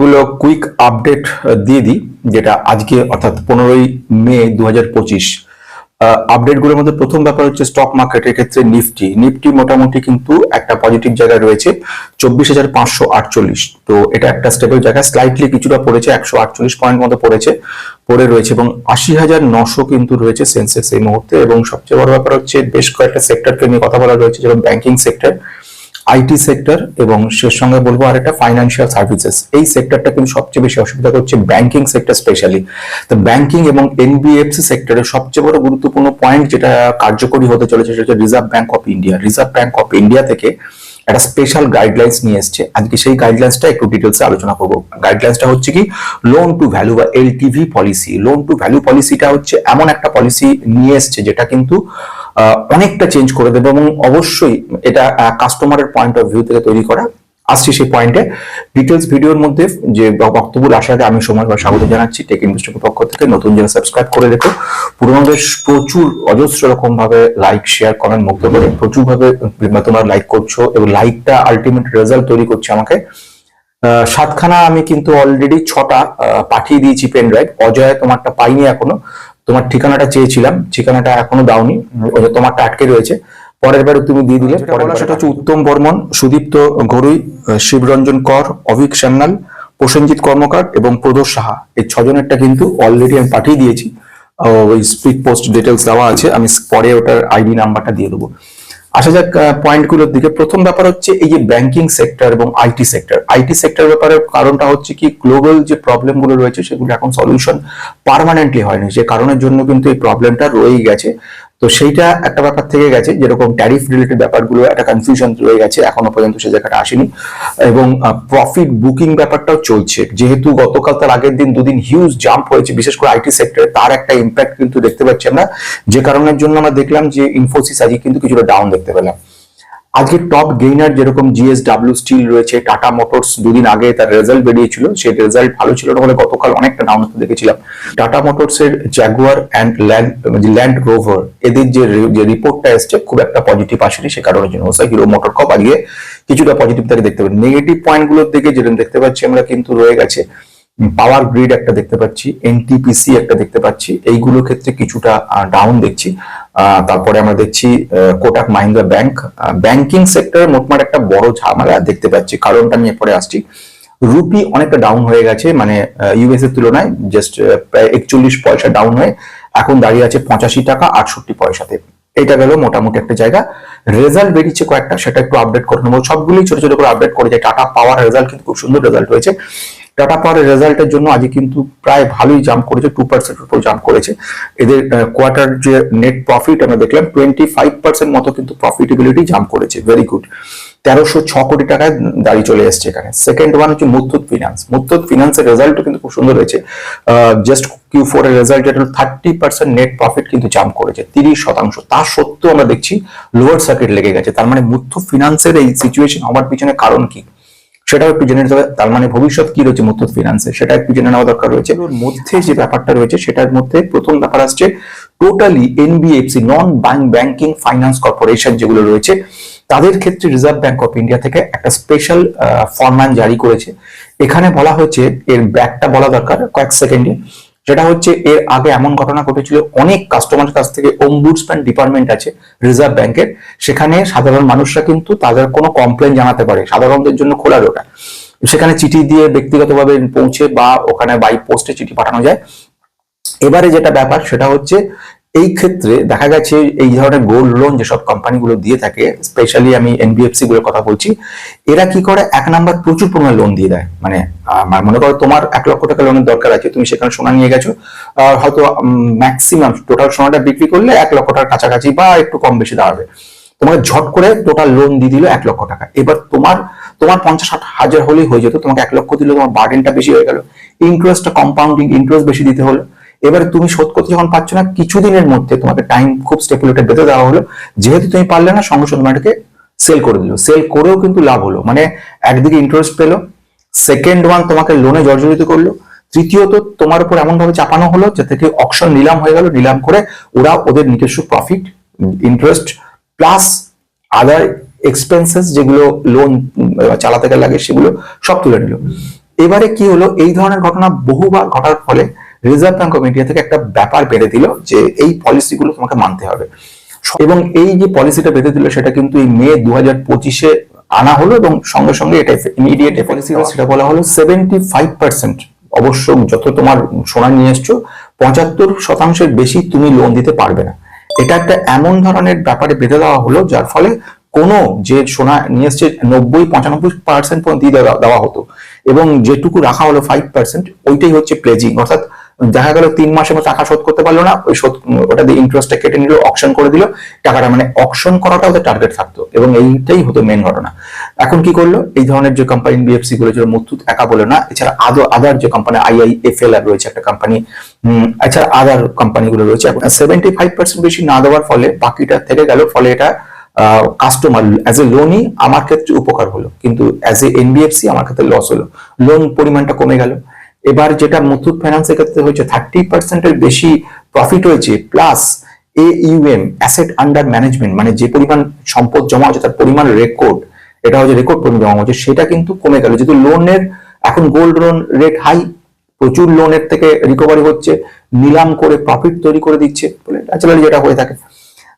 গুলো quick update দিয়ে দিই, যেটা আজকে, অর্থাৎ পনেরোই মে দু হাজার পঁচিশ আপডেটগুলোর মধ্যে প্রথম ব্যাপার হচ্ছে স্টক মার্কেটের ক্ষেত্রে নিফটি নিফটি মোটামুটি কিন্তু একটা পজিটিভ জায়গায় রয়েছে, চব্বিশ হাজার পাঁচশো আটচল্লিশ। তো এটা একটা স্টেবল জায়গায় স্লাইটলি কিছুটা পড়েছে, একশো আটচল্লিশ পয়েন্ট মতো পড়েছে, পড়ে রয়েছে, এবং আশি হাজার নশো কিন্তু রয়েছে সেন্সেক্স এই মুহূর্তে, এবং সবচেয়ে বড় ব্যাপার হচ্ছে বেশ কয়েকটা সেক্টরকে নিয়ে কথা বলা রয়েছে, যেমন ব্যাংকিং সেক্টর আইটি সেক্টর এবং সে সঙ্গে বলব আর একটা ফাইন্যান্সিয়াল সার্ভিসেস এই সেক্টরটা কিন্তু সবচেয়ে বেশি অসুবিধা করছে ব্যাংকিং সেক্টর স্পেশালি তো ব্যাংকিং এবং এনবিএফসি সেক্টরের সবচেয়ে বড় গুরুত্বপূর্ণ পয়েন্ট যেটা কার্যকরী হতে চলেছে সেটা হচ্ছে Reserve Bank of India Reserve Bank of India থেকে একটা স্পেশাল গাইডলাইন্স নিয়ে এসছে। আজকে সেই গাইডলাইন্সটা একটু ডিটেলসে আলোচনা করব। গাইডলাইন্সটা হচ্ছে কি লোন টু ভ্যালু বা LTV policy loan to value পলিসিটা হচ্ছে এমন একটা পলিসি নিয়ে এসছে যেটা কিন্তু অনেকটা চেঞ্জ করে দেবে এবং অবশ্যই এটা কাস্টমারের পয়েন্ট অফ ভিউ থেকে তৈরি করা আসছি সেই পয়েন্টে ডিটেলস ভিডিওর মধ্যে যে বক্তব্য আসার আগে আমি সময় বা স্বাগত জানাচ্ছি টেক ইনভেস্টের পক্ষ থেকে। নতুন যারা সাবস্ক্রাইব করে রেখো। পুরোনোদের প্রচুর অজস্র রকম ভাবে লাইক শেয়ার কমেন্ট মুক্ত করে প্রচুর ভাবে তোমরা লাইক করছ এবং লাইকটা আলটিমেট রেজাল্ট তৈরি করছে আমাকে। সাতখানা আমি কিন্তু অলরেডি ছটা পাঠিয়ে দিয়েছি পেন ড্রাইভ অজয় তোমারটা পাইনি এখনও। তোমার ঠিকানাটা চেয়েছিলাম। ঠিকানাটা এখনও দাওনি। তোমারটা আটকে রয়েছে। পরের বারে তুমি দিয়ে দিলে সেটা হচ্ছে উত্তম বর্মন সুদীপ্ত ঘরুই শিবরঞ্জন কর অভিক সান্যাল প্রসেনজিৎ কর্মকার এবং প্রদোষ সাহা। এই ছজনেরটা কিন্তু অলরেডি আমি পাঠিয়ে দিয়েছি। ওই স্পিড পোস্ট ডিটেলস দেওয়া আছে আমি পরে ওটার আইডি নাম্বারটা দিয়ে দেবো। আসা যাক পয়েন্টগুলোর দিকে। প্রথম ব্যাপার হচ্ছে এই যে ব্যাংকিং সেক্টর এবং আইটি সেক্টর আইটি সেক্টর ব্যাপারে কারণটা হচ্ছে কি গ্লোবাল যে প্রবলেমগুলো রয়েছে সেগুলো এখন সলিউশন পার্মানেন্টলি হয়নি। যে কারণের জন্য কিন্তু এই প্রবলেমটা রয়েই গেছে। তো সেইটা একটা ব্যাপার থেকে গেছে, যেরকম ট্যারিফ রিলেটেড ব্যাপারগুলো একটা কনফিউশন রয়ে গেছে, এখনও পর্যন্ত সে জায়গাটা আসেনি। এবং প্রফিট বুকিং ব্যাপারটাও চলছে। যেহেতু গতকাল তার আগের দিন দুদিন হিউজ জাম্প হয়েছে, বিশেষ করে আইটি সেক্টরে তার একটা ইম্প্যাক্ট কিন্তু দেখতে পাচ্ছি আমরা। যে কারণের জন্য আমরা দেখলাম যে ইনফোসিস আজকে কিন্তু কিছুটা ডাউন দেখতে পেলাম। আজকে টপ গেইনার যেরকম জিএসডাব্লিউ স্টিল রয়েছে টাটা মোটরস দুদিন আগে তার রেজাল্ট বেরিয়েছিল, সেই রেজাল্ট ভালো ছিল বলে গতকাল অনেকটা ডাউন হতে দেখেছিলাম। টাটা মোটরস এর Jaguar and Land Land Rover এদের যে রিপোর্টটা এসছে, খুব একটা পজিটিভ আসেনি, সে কারণের জন্য ওসা হিরো মোটর কপ আজকে কিছুটা পজিটিভ তাকে দেখতে পাবেন নেগেটিভ পয়েন্টগুলোর দিকে যেটা দেখতে পাচ্ছি আমরা কিন্তু রয়ে গেছে। পাওয়ার গ্রিড একটা দেখতে পাচ্ছি এনটিপিসি একটা দেখতে পাচ্ছি। এইগুলো ক্ষেত্রে কিছুটা ডাউন দেখছি। তারপরে আমরা দেখছি কোটাক মাহিন্দ্রা ব্যাংক ব্যাংকিং সেক্টরে মোটমাট একটা বড় ঝামেলা দেখতে পাচ্ছি। কারণটা নিয়ে পরে আসছি। রুপি অনেকটা ডাউন হয়ে গেছে মানে ইউএস এর তুলনায় জাস্ট প্রায় একচল্লিশ পয়সা ডাউন হয়ে এখন দাঁড়িয়ে আছে পঁচাশি টাকা আটষট্টি পয়সাতে। এটা গেল মোটামুটি একটা জায়গা। রেজাল্ট বেরিয়েছে কয়েকটা, সেটা একটু আপডেট করে নেব। সবগুলোই ছোট ছোট করে আপডেট করে যায় টাটা পাওয়ার রেজাল্ট কিন্তু খুব সুন্দর রেজাল্ট হয়েছে। টাটা পাওয়ারের রেজাল্টের জন্য আজকে কিন্তু প্রায় ভালোই জাম্প করেছে টু পার্সেন্ট উপর জাম্প করেছে। এদের কোয়ার্টার যে নেট প্রফিট আমরা দেখলাম টোয়েন্টি ফাইভ পার্সেন্ট মতো কিন্তু প্রফিটেবিলিটি জাম্প করেছে। ভেরি গুড তেরোশো ছ কোটি টাকায় দাঁড়িয়ে চলে এসছে এখানে। সেকেন্ড ওয়ান হচ্ছে মুথুত ফিনান্স মুথুত ফিনান্সের রেজাল্টও কিন্তু খুব সুন্দর হয়েছে। জাস্ট কিউ ফোর এর রেজাল্ট যেটা থার্টি পার্সেন্ট নেট প্রফিট কিন্তু জাম্প করেছে, তিরিশ শতাংশ। তা সত্ত্বেও আমরা দেখছি লোয়ার সার্কিট লেগে গেছে। তার মানে মুথুত ফিনান্সের এই সিচুয়েশন হওয়ার পিছনে কারণ কি? সেটাও একটু জেনে নিতে হবে তার মানে ভবিষ্যৎ কি রয়েছে মুথুত ফিনান্সে সেটা একটু জেনে নেওয়া দরকার রয়েছে। ওর মধ্যে যে ব্যাপারটা রয়েছে সেটার মধ্যে প্রথম ব্যাপার আসছে totally NBFC non bank banking finance corporation যেগুলো রয়েছে তাদের ক্ষেত্রে রিজার্ভ ব্যাংক অফ ইন্ডিয়া থেকে একটা স্পেশাল ফরম্যান জারি করেছে। এখানে বলা হয়েছে এর ব্যাকটা বলা দরকার কয়েক সেকেন্ডে যেটা হচ্ছে এর আগে এমন ঘটনা ঘটেছিল, অনেক কাস্টমারের কাছ থেকে অম্বুডসম্যান ডিপার্টমেন্ট আছে রিজার্ভ ব্যাংকের সেখানে সাধারণ মানুষরা কিন্তু তাদের কোনো কমপ্লেন জানাতে পারে, সাধারণদের জন্য খোলা ওটা সেখানে চিঠি দিয়ে ব্যক্তিগতভাবে পৌঁছে বা ওখানে বাই পোস্টে চিঠি পাঠানো যায়। এবারে যেটা ব্যাপার, সেটা হচ্ছে এই ক্ষেত্রে দেখা গেছে এই ধরনের গোল্ড লোন যেসব কোম্পানিগুলো দিয়ে থাকে স্পেশালি আমি এনবিএফসি গুলোর কথা বলছি, এরা কি করে? এক নাম্বার প্রচুর পরিমাণে লোন দিয়ে দেয়। মানে মানে করো তোমার এক লক্ষ টাকা লোনের দরকার আছে, তুমি সেখানে সোনা নিয়ে গেছো হয়তো ম্যাক্সিমাম টোটাল সোনাটা বিক্রি করলে এক লক্ষ টাকার কাছাকাছি বা একটু কম বেশি দাঁড়াবে। তোমাকে ঝট করে টোটাল লোন দিয়ে দিল এক লক্ষ টাকা। এবার তোমার তোমার পঞ্চাশ ষাট হাজার হলেই হয়ে যেত, তোমাকে এক লক্ষ দিলে, তোমার বার্ডেনটা বেশি হয়ে গেল। ইন্টারেস্টটা কম্পাউন্ডিং ইন্টারেস্ট বেশি দিতে হলো। এবারে তুমি শোধ করতে যখন পাচ্ছ না, কিছুদিনের মধ্যে তোমাকে টাইম খুব স্টেপুলেটেড বেঁধে দেওয়া হলো। যেহেতু তুমি পারলে না, সঙ্গে সঙ্গে তোমাকে সেল করে দিল। সেল করেও কিন্তু লাভ হলো। মানে একদিকে ইন্টারেস্ট পেল সেকেন্ড ওয়ান তোমাকে লোনে জর্জরিত করল, তৃতীয়ত তোমার উপর এমন ভাবে চাপানো হলো যে থেকে অকশন নিলাম হয়ে গেল, নিলাম করে ওরা ওদের নিজস্ব profit interest plus other expenses যেগুলো লোন চালাতে গেলে লাগে সেগুলো সব তুলে নিল। এবারে কি হলো, এই ধরনের ঘটনা বহুবার ঘটার ফলে রিজার্ভ ব্যাংক অফ ইন্ডিয়া থেকে একটা ব্যাপার বেড়ে দিল যে এই পলিসিগুলো তোমাকে মানতে হবে। এবং এই যে পলিসিটা বেঁধে দিল সেটা কিন্তু এই মে দু হাজার পঁচিশে আনা হলো এবং সঙ্গে সঙ্গে এটা ইমিডিয়েট পলিসি সেটা বলা হলো সেভেন্টি ফাইভ পার্সেন্ট অবশ্য যত তোমার সোনা নিয়ে এসছো, পঁচাত্তর শতাংশের বেশি তুমি লোন দিতে পারবে না। এটা একটা এমন ধরনের ব্যাপারে বেঁধে দেওয়া হলো, যার ফলে কোনো যে সোনা নিয়ে এসছে নব্বই পঁচানব্বই পার্সেন্ট পর্যন্ত দিয়ে দেওয়া হতো। এবং যেটুকু রাখা হলো ফাইভ পার্সেন্ট ওইটাই হচ্ছে প্লেজিং অর্থাৎ দেখা গেল তিন মাসের মতো টাকা শোধ করতে পারল না, ওই শোধ ওটা দিয়ে ইন্টারেস্টটা কেটে নিল অকশন করে দিল, টাকাটা মানে অকশন করাটা ওদের টার্গেট থাকতো এবং এইটাই হতো মেন ঘটনা। এখন কি করল? এই ধরনের যে কোম্পানি বিএফসি গুলো যেটা মুথুত একা বলে না, এছাড়া আদর আদার যে কোম্পানি আইআই এফ এল আর রয়েছে একটা কোম্পানি এছাড়া আদার কোম্পানিগুলো রয়েছে। এখন সেভেন্টি ফাইভ পার্সেন্ট বেশি না দেওয়ার ফলে বাকিটা থেকে গেল, ফলে এটা কাস্টমার অ্যাজ এ লোনই আমার ক্ষেত্রে উপকার হলো। কিন্তু অ্যাজ এ এনবিএফসি আমার ক্ষেত্রে লস হলো। লোন পরিমাণটা কমে গেল। এবার যেটা মুথুট ফাইন্যান্সের ক্ষেত্রে হয়েছে থার্টি পার্সেন্টের বেশি প্রফিট হয়েছে plus A UM asset under management মানে যে পরিমাণ সম্পদ জমা হচ্ছে তার পরিমাণ রেকর্ড এটা হচ্ছে রেকর্ড পরিমাণ জমা হচ্ছে সেটা কিন্তু কমে গেল। যেহেতু লোনের এখন গোল্ড লোন রেট হাই প্রচুর লোনের থেকে রিকভারি হচ্ছে, নিলাম করে প্রফিট তৈরি করে দিচ্ছে, বলে ন্যাচারালি যেটা হয়ে থাকে।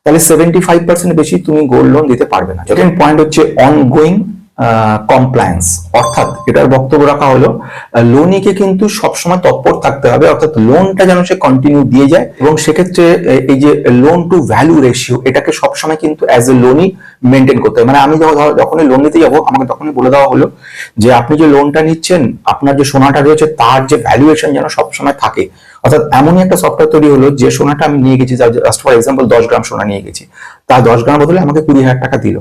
তাহলে সেভেন্টি ফাইভ পার্সেন্ট বেশি তুমি গোল্ড লোন দিতে পারবে না। সেকেন্ড পয়েন্ট হচ্ছে অনগোয়িং কমপ্লায়েন্স অর্থাৎ এটার বক্তব্য রাখা হলো লোনিকে কিন্তু সবসময় তৎপর থাকতে হবে, অর্থাৎ লোনটা যেন সে কন্টিনিউ দিয়ে যায়, এবং সেক্ষেত্রে এই যে লোন টু ভ্যালু রেশিও এটাকে সবসময় কিন্তু অ্যাজ এ লোনই মেনটেন করতে হবে। মানে আমি যখনই লোন নিতে যাব, আমাকে তখনই বলে দেওয়া হলো যে, আপনি যে লোনটা নিচ্ছেন, আপনার যে সোনাটা রয়েছে, তার যে ভ্যালুয়েশন যেন সবসময় থাকে। অর্থাৎ এমনই একটা সফটওয়্যার তৈরি হলো, যে সোনাটা আমি নিয়ে গেছি জাস্ট ফর এক্সাম্পল দশ গ্রাম সোনা নিয়ে গেছি। তার দশ গ্রাম বদলে আমাকে কুড়ি হাজার টাকা দিল।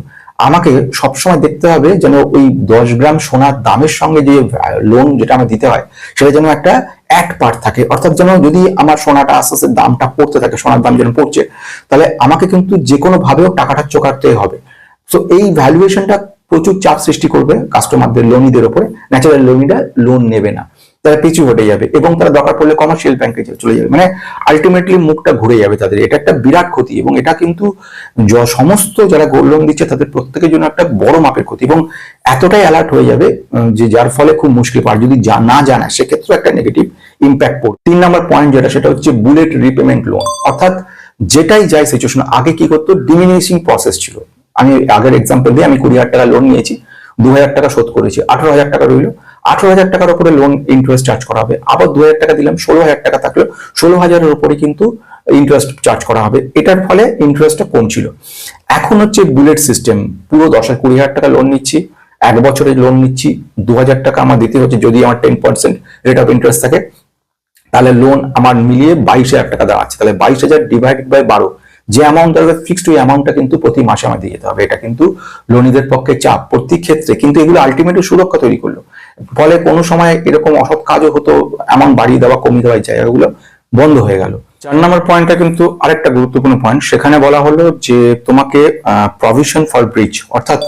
আমাকে সবসময় দেখতে হবে যেন ওই দশ গ্রাম সোনার দামের সঙ্গে যে লোন যেটা আমার দিতে হয়, সেটা যেন একটা এক পার্ট থাকে। অর্থাৎ যেন যদি আমার সোনাটা আস্তে আস্তে দামটা পড়তে থাকে, সোনার দাম যেন পড়ছে, তাহলে আমাকে কিন্তু যে কোনো ভাবেও টাকাটা চোকাতে হবে। তো এই ভ্যালুয়েশনটা প্রচুর চাপ সৃষ্টি করবে কাস্টমারদের লোনিদের উপরে ন্যাচারাল লোনিরা লোন নেবে না। তারা পিছু হটে যাবে এবং তারা দরকার পড়লে কমার্শিয়াল ব্যাংকে চলে যাবে। মানে আলটিমেটলি মুখটা ঘুরে যাবে তাদের। এটা একটা বিরাট ক্ষতি এবং এটা কিন্তু সমস্ত যারা গোল্ড লোন দিচ্ছে তাদের প্রত্যেকের জন্য একটা বড় মাপের ক্ষতি এবং এতটাই অ্যালার্ট হয়ে যাবে যে যার ফলে খুব মুশকিল আর যদি না জানা সেক্ষেত্রে একটা নেগেটিভ ইম্প্যাক্ট পড়বে। তিন নম্বর পয়েন্ট যেটা, সেটা হচ্ছে বুলেট রিপেমেন্ট লোন অর্থাৎ যেটাই যায় সিচুয়েশন আগে কি করতো? ডিমিনিশিং প্রসেস ছিল। আমি আগের এক্সাম্পল দিয়ে আমি কুড়ি হাজার টাকা লোন নিয়েছি দু হাজার টাকা শোধ করেছি, আঠারো হাজার টাকা রইল। আঠারো হাজার টাকার উপরে লোন ইন্টারেস্ট চার্জ করা হবে, আবার দু হাজার টাকা দিলাম, ষোলো হাজার টাকা থাকল, ষোলো হাজারের উপরে কিন্তু ইন্টারেস্ট চার্জ করা হবে। এটার ফলে ইন্টারেস্টটা কম ছিল এখন হচ্ছে বুলেট সিস্টেম পুরো দশ কুড়ি হাজার টাকা লোন নিচ্ছি, এক বছরে লোন নিচ্ছি দু হাজার টাকা আমার দিতে হচ্ছে, যদি আমার ten percent rate of interest থাকে, তাহলে লোন আমার মিলিয়ে বাইশ হাজার টাকা দেওয়া আছে। তাহলে বাইশ হাজার ডিভাইডেড বাই বারো যে অ্যামাউন্ট দেওয়া ফিক্সড ওই অ্যামাউন্টটা কিন্তু প্রতি মাসে আমায় দিয়ে যেতে হবে। এটা কিন্তু লোনিদের পক্ষে চাপ। প্রতি ক্ষেত্রে কিন্তু এগুলো আলটিমেটলি সুরক্ষা তৈরি করল। ফলে কোনো সময় এরকম অসৎ কাজও হতো অ্যামাউন্ট বাড়িয়ে দেওয়া, কমিয়ে দেওয়ার জায়গাগুলো বন্ধ হয়ে গেল। চার নম্বর পয়েন্টটা কিন্তু আরেকটা গুরুত্বপূর্ণ পয়েন্ট সেখানে বলা হলো যে তোমাকে প্রভিশন ফর ব্রিজ অর্থাৎ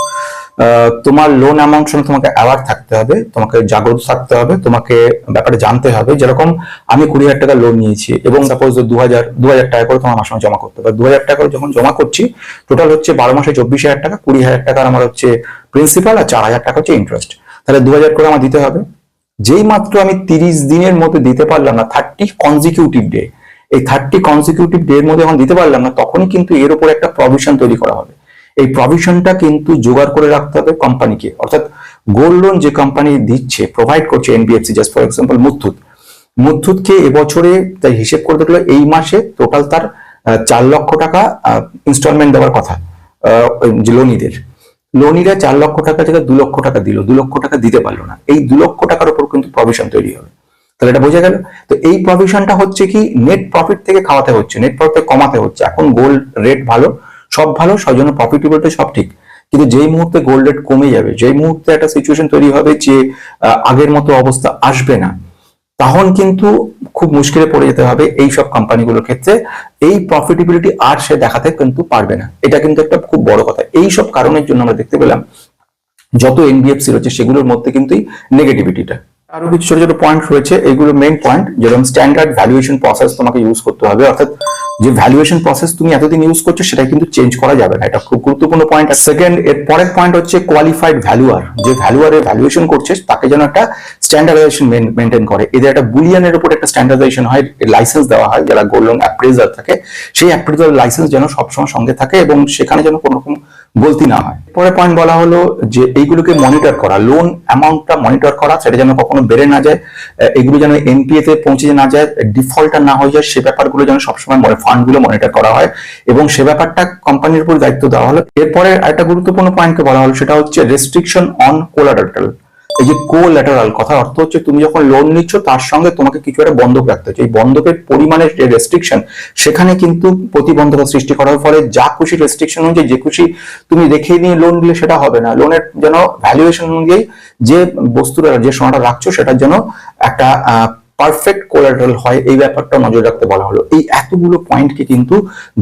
তোমার লোন অ্যামাউন্ট সঙ্গে তোমাকে অ্যাওয়ার্ড থাকতে হবে, তোমাকে জাগ্রত থাকতে হবে, তোমাকে ব্যাপারে জানতে হবে। যেরকম আমি কুড়ি হাজার টাকা লোন নিয়েছি এবং সাপোজ দু হাজার দু হাজার টাকা করে তোমার মাসে জমা করতে হবে। দু হাজার টাকা করে যখন জমা করছি টোটাল হচ্ছে বারো মাসে চব্বিশ হাজার টাকা, কুড়ি হাজার টাকার আমার হচ্ছে প্রিন্সিপাল আর চার হাজার টাকা হচ্ছে ইন্টারেস্ট তাহলে দু হাজার করে আমার দিতে হবে। যেই মাত্র আমি তিরিশ দিনের মধ্যে দিতে পারলাম না থার্টি কনজিকিউটিভ ডে এই থার্টি কনজিকিউটিভ ডে এর মধ্যে যখন দিতে পারলাম না, তখনই কিন্তু এর উপর একটা প্রভিশন তৈরি করা হবে। এই প্রভিশনটা কিন্তু জোগাড় করে রাখতে হবে কোম্পানিকে অর্থাৎ গোল্ড লোন যে কোম্পানি দিচ্ছে প্রোভাইড করছে NBFC just for example Muthoot. মুথুতকে এবছরে তাই হিসেব করে দেখল, এই মাসে টোটাল তার চার লক্ষ টাকা ইনস্টলমেন্ট দেওয়ার কথা যে লোনিদের লোনিরা চার লক্ষ টাকা থেকে দু লক্ষ টাকা দিল, দু লক্ষ টাকা দিতে পারল না। এই দু লক্ষ টাকার উপর কিন্তু প্রভিশন তৈরি হবে। তাহলে এটা বোঝা গেল? তো এই প্রভিশনটা হচ্ছে কি নেট প্রফিট থেকে খাওয়াতে হচ্ছে নেট প্রফিট কমাতে হচ্ছে। এখন গোল্ড রেট ভালো সব ভালো সেই জন্য প্রফিটেবলটা সব ঠিক। কিন্তু যেই মুহূর্তে গোল্ড রেট কমে যাবে, যেই মুহূর্তে একটা সিচুয়েশন তৈরি হবে যে আগের মতো অবস্থা আসবে না, তখন কিন্তু খুব মুশকিলে পড়ে যেতে হবে এই সব কোম্পানিগুলোর ক্ষেত্রে। এই প্রফিটেবিলিটি আর সে দেখাতে কিন্তু পারবে না। এটা কিন্তু একটা খুব বড় কথা। এই সব কারণের জন্য আমরা দেখতে পেলাম, যত এনবিএফসি রয়েছে, সেগুলোর মধ্যে কিন্তু নেগেটিভিটিটা আরও কিছু ছোট ছোট পয়েন্ট রয়েছে এইগুলো মেইন পয়েন্ট যেরকম স্ট্যান্ডার্ড ভ্যালুয়েশন প্রসেস তোমাকে ইউজ করতে হবে। অর্থাৎ যে ভ্যালুয়েশন প্রসেস তুমি এতদিন ইউজ করছ সেটা কিন্তু চেঞ্জ করা যাবে না। এটা খুব গুরুত্বপূর্ণ পয়েন্ট সেকেন্ড এর পরের পয়েন্ট হচ্ছে কোয়ালিফাইড ভ্যালুয়ার যে ভ্যালুয়ারের ভ্যালুয়েশন করছে, তাকে যেন একটা স্ট্যান্ডার্ডাইজেশন মেনটেন করে। এদের একটা বুলিয়ানের উপর একটা স্ট্যান্ডার্ডাইজেশন হয় লাইসেন্স দেওয়া হয়, যারা গোল্ড লোন অ্যাপ্রেজার থাকে, সেই অ্যাপ্রেজার লাইসেন্স যেন সবসময় সঙ্গে থাকে এবং সেখানে যেন কোনো রকম গলতি না হয়। পরের পয়েন্ট বলা হলো যে এইগুলোকে মনিটর করা লোন অ্যামাউন্টটা মনিটর করা, সেটা যেন কখনো বেড়ে না যায় এগুলো যেন এনপিএ তে পৌঁছে না যায় ডিফল্টার না হয়ে যায়, সে ব্যাপারগুলো যেন সবসময় ফান্ডগুলো মনিটর করা হয় এবং সে ব্যাপারটা কোম্পানির উপর দায়িত্ব দেওয়া হলো। এরপরে একটা গুরুত্বপূর্ণ পয়েন্টকে বলা হলো, সেটা হচ্ছে রেস্ট্রিকশন অন কোলাটারাল এই যে কোল্যাটারাল কথা অর্থ হচ্ছে তুমি যখন লোন নিচ্ছ, তার সঙ্গে তোমাকে কিছু একটা বন্ধক রাখতে হচ্ছে। এই বন্ধকের পরিমাণের যে রেস্ট্রিকশন সেখানে কিন্তু প্রতিবন্ধকতা সৃষ্টি করার ফলে যা খুশি রেস্ট্রিকশন অনুযায়ী, যে খুশি তুমি রেখে নিয়ে লোন দিলে সেটা হবে না। লোনের যেন ভ্যালুয়েশন অনুযায়ী যে বস্তুটা, যে সোনাটা রাখছো, সেটার জন্য একটা পারফেক্ট কোলাটারাল হয়, এই ব্যাপারটা নজর রাখতে বলা হলো। এই এতগুলো পয়েন্টকে কিন্তু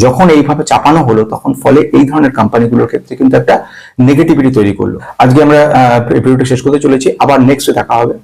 যখন এইভাবে চাপানো হলো, তখন ফলে এই ধরনের কোম্পানিগুলোর ক্ষেত্রে কিন্তু একটা নেগেটিভিটি তৈরি করল। আজকে আমরা ভিডিওটা শেষ করতে চলেছি। আবার নেক্সটে দেখা হবে।